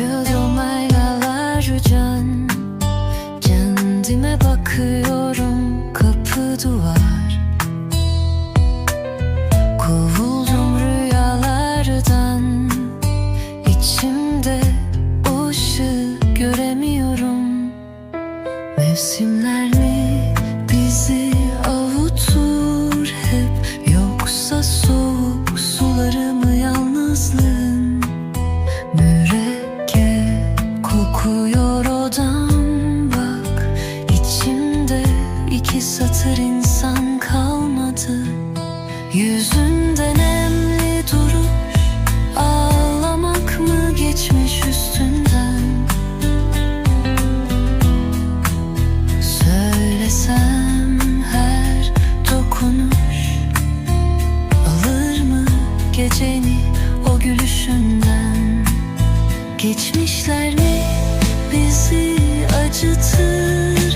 Kızıl maydalar Kendime bakıyorum kapı duvar. Kovuldum rüyalardan. İçimde o göremiyorum. Mevsim satır insan kalmadı. Yüzünde nemli duruş Ağlamak mı geçmiş üstünden? Söylesem her dokunuş Alır mı geceni o gülüşünden? Geçmişler mi bizi acıtır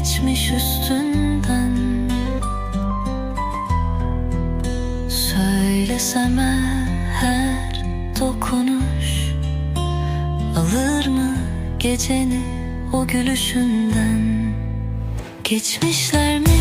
geçmiş üstünden. Söylesem her dokunuş Alır mı geceni o gülüşünden? Geçmişler mi